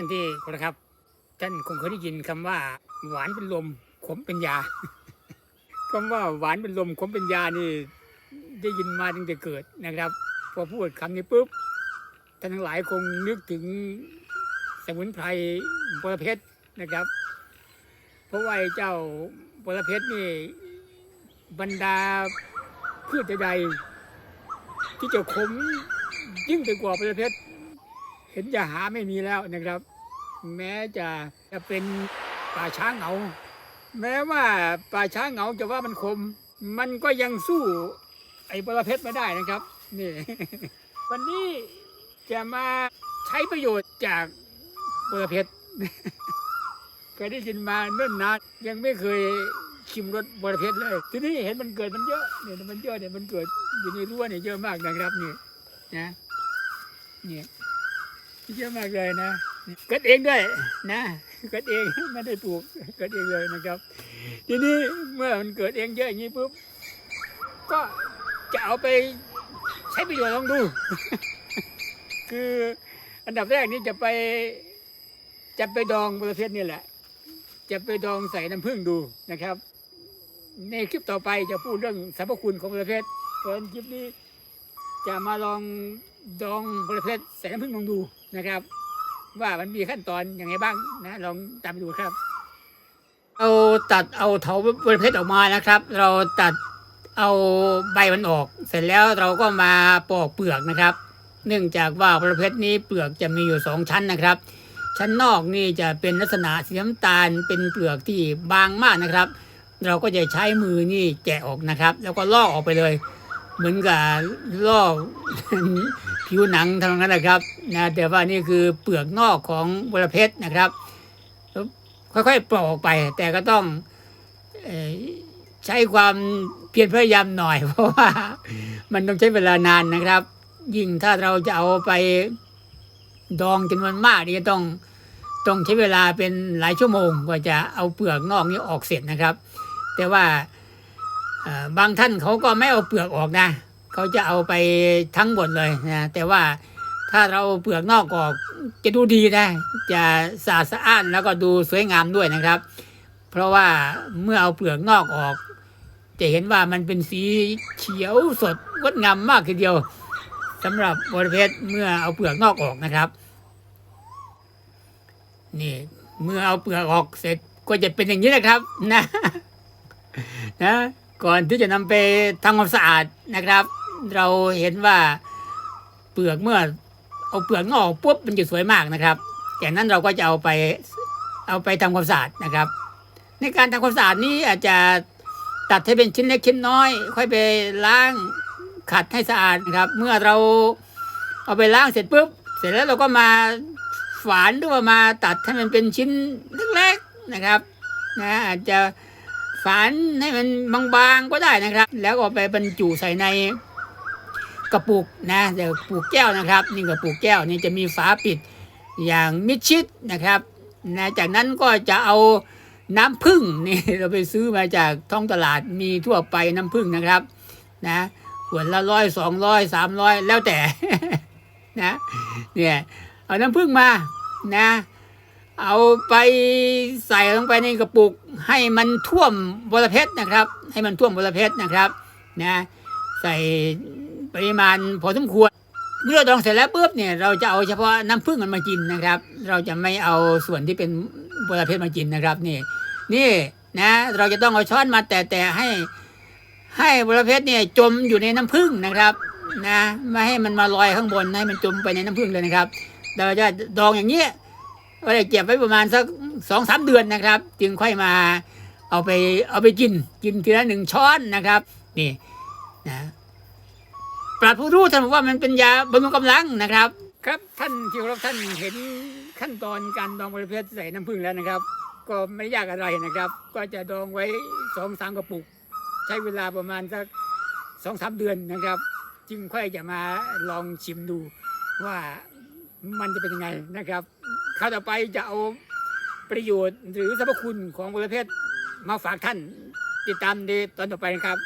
านที่เคารพครับ ท่านคงเคยได้ยินคำว่า หวานเป็นลมขมเป็นยาคำว่าหวานเป็นลมขมเป็นยานี่ได้ยินมาตั้งแต่เกิดนะครับ พอพูดคำนี้ปุ๊บท่านทั้งหลายคงนึกถึงสมุนไพรบรเพชรนะครับ เพราะว่าเจ้าบรเพชรนี่บรรดาพืชใดๆที่จะขมยิ่งไปกว่าบรเพชรเห็นจะหาไม่มีแล้วนะครับ แม้จะจะเป็นป่าช้าเหงา แม้ว่าป่าช้าเหงาจะว่ามันคม มันก็ยังสู้ไอ้บรเพชรไม่ได้นะครับนี่วันนี้จะมาใช้ประโยชน์จากบรเพชรเคยได้ยินมาเนิ่นนานยังไม่เคยชิมรสบรเพชรเลย ทีนี้เห็นมันเกิดมันเยอะเนี่ยมันเยอะเนี่ยมันเกิดอยู่ในรั้วเนี่ยเยอะมากนะครับนี่นะเนี่ยเยอะมากเลยนะ กิดเองด้วยนะเกิดเองไม่ได้ปลูกเกิดเองเลยนะครับ ทีนี้เมื่อมันเกิดเองเยอะอย่างนี้ปุ๊บก็จะเอาไปใช้ประโยชน์ลองดู คืออันดับแรกนี่จะไปจะไปดองประเภทนี่แหละ จะไปดองใส่น้ำผึ้งดูนะครับ ในคลิปต่อไปจะพูดเรื่องสรรพคุณของประเภทส่วนคลิปนี้จะมาลองดองประเภทใส่น้ำผึ้งลองดูนะครับ ว่ามันมีขั้นตอนอย่างไรบ้างนะลองตามดูครับเอาตัดเอาเถาประเภทออกมานะครับ เราตัดเอาใบมันออก เสร็จแล้วเราก็มาปอกเปลือกนะครับ เนื่องจากว่าประเภทนี้เปลือกจะมีอยู่สองชั้นนะครับ ชั้นนอกนี่จะเป็นลักษณะสีน้ำตาลเป็นเปลือกที่บางมากนะครับ เราก็จะใช้มือนี่แกะออกนะครับ แล้วก็ลอกออกไปเลย เหมือนกับลอกผิวหนังทางนั้นนะครับนะแต่ว่านี่คือเปลือกนอกของบรเพชรนะครับค่อยๆปลอกออกไป แต่ก็ต้องใช้ความเพียรพยายามหน่อย เพราะว่ามันต้องใช้เวลานานนะครับ ยิ่งถ้าเราจะเอาไปดองจำนวนมากนี่ต้องต้องใช้เวลาเป็นหลายชั่วโมงกว่าจะเอาเปลือกนอกนี้ออกเสร็จนะครับ แต่ว่า บางท่านเขาก็ไม่เอาเปลือกออกนะเขาจะเอาไปทั้งหมดเลยนะแต่ว่าถ้าเราเปลือกนอกออกจะดูดีนะจะสะอาดสะอ้านแล้วก็ดูสวยงามด้วยนะครับ เพราะว่าเมื่อเอาเปลือกนอกออก จะเห็นว่ามันเป็นสีเขียวสดงดงามมากทีเดียวสำหรับบริเพชรเมื่อเอาเปลือกนอกออกนะครับ นี่ เมื่อเอาเปลือกออกเสร็จก็จะเป็นอย่างนี้นะครับ นะนะ ก่อนที่จะนำไปทำความสะอาดนะครับ เราเห็นว่าเปลือกเมื่อเอาเปลือกงอกปุ๊บมันจะสวยมากนะครับจากนั้นเราก็จะเอาไปเอาไปทำความสะอาดนะครับ ในการทำความสะอาดนี้อาจจะตัดให้เป็นชิ้นเล็กชิ้นน้อย ค่อยไปล้างขัดให้สะอาดนะครับ เมื่อเราเอาไปล้างเสร็จปุ๊บเสร็จแล้วเราก็มาฝานหรือว่ามาตัดให้มันเป็นชิ้นเล็กๆนะครับนะอาจจะ ฝานให้มันบางๆก็ได้นะครับ แล้วก็ไปบรรจุใส่ในกระปุกนะเดี๋ยวกระปุกแก้วนะครับ นี่กระปุกแก้วนี่จะมีฝาปิดอย่างมิดชิดนะครับนะจากนั้นก็จะเอาน้ำผึ้งนี่เราไปซื้อมาจากท้องตลาดมีทั่วไปน้ำผึ้งนะครับนะขวดละร้อยสองร้อยสามร้อยแล้วแต่นะเนี่ยเอาน้ำผึ้งมานะ เอาไปใส่ลงไปในกระปุก ให้มันท่วมบรเพชรนะครับ ให้มันท่วมบรเพชรนะครับนะใส่ปริมาณพอสมควร เมื่อเราดองเสร็จแล้วปุ๊บเนี่ยเราจะเอาเฉพาะน้ำผึ้งมันมากินนะครับ เราจะไม่เอาส่วนที่เป็นบรเพชรมากินนะครับนี่นี่นะเราจะต้องเอาช้อนมาแตะๆให้ให้บรเพชรเนี่ยจมอยู่ในน้ำผึ้งนะครับนะไม่ให้มันมาลอยข้างบนให้มันจมไปในน้ำผึ้งเลยนะครับ เราจะดองอย่างเงี้ย ก็ได้เก็บไว้ประมาณสักสองสามเดือนนะครับ จึงค่อยมาเอาไปเอาไปกินกินทีละหนึ่งช้อนนะครับนี่นะปราชญ์ผู้รู้ท่านบอกว่ามันเป็นยาบำรุงกำลังนะครับ ครับท่านที่เคารพท่านเห็นขั้นตอนการดองบริเพชรใส่น้ำผึ้งแล้วนะครับ ก็ไม่ยากอะไรนะครับ ก็จะดองไว้สองสามกระปุก ใช้เวลาประมาณสักสองสามเดือนนะครับ จึงค่อยจะมาลองชิมดูว่ามันจะเป็นยังไงนะครับ คราวต่อไปจะเอาประโยชน์หรือสรรพคุณของบริเพชรมาฝากท่านติดตามในตอนต่อไปนะครับ